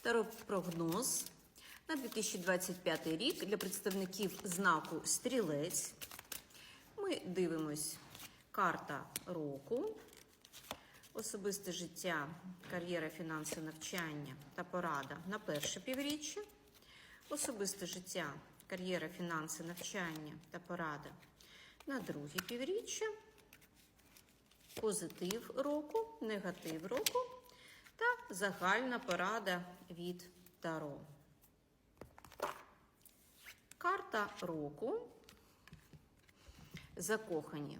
Таропрогноз на 2025 рік для представників знаку Стрілець. Ми дивимось карта року, особисте життя, кар'єра, фінанси, навчання та порада на перше півріччя, особисте життя, кар'єра, фінанси, навчання та порада на друге півріччя, позитив року, негатив року загальна порада від Таро. Карта року. Закохані.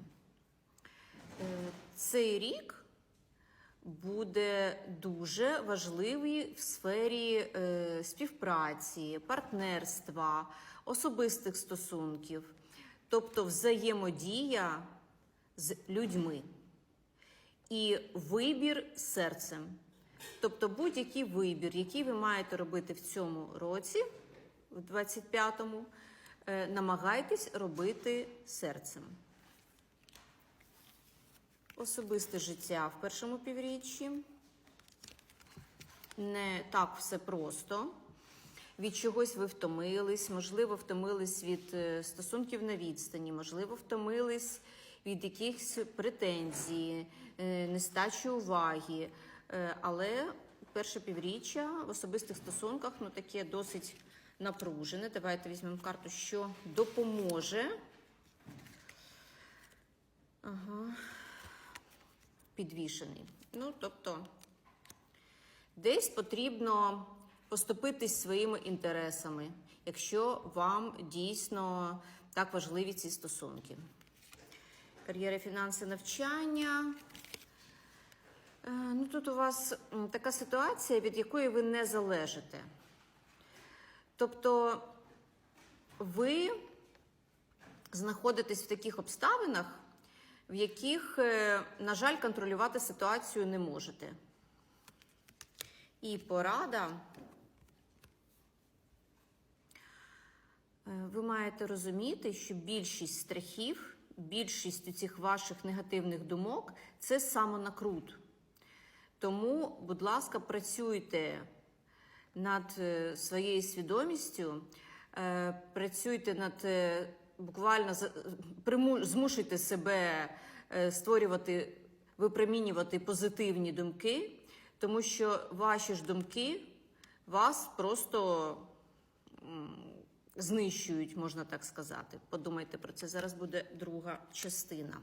Е, Цей рік буде дуже важливий в сфері е, співпраці, партнерства, особистих стосунків, тобто взаємодія з людьми і вибір серцем. Тобто будь-який вибір, який ви маєте робити в цьому році, в 25-му, е, намагайтесь робити серцем. Особисте життя в першому півріччі. Не так все просто. Від чогось ви втомились, можливо, втомились від е, стосунків на відстані, можливо, втомились від якихось претензій, е, нестачі уваги. Е, Але перше півріччя в особистих стосунках ну, таке досить напружене. Давайте візьмемо карту, що допоможе. Ага. Підвішений. Ну, тобто, десь потрібно поступитись своїми інтересами, якщо вам дійсно так важливі ці стосунки. Кар'єра, фінанси, навчання. Е, Ну, тут у вас така ситуація, від якої ви не залежите. Тобто ви знаходитесь в таких обставинах, в яких, е, на жаль, контролювати ситуацію не можете. І порада. Е, Ви маєте розуміти, що більшість страхів, більшість цих ваших негативних думок це самонакрут. Тому, будь ласка, працюйте над е, своєю свідомістю, е, працюйте над е, буквально змушуйте себе створювати, випромінювати позитивні думки, тому що ваші ж думки вас просто знищують, можна так сказати. Подумайте про це. Зараз буде друга частина.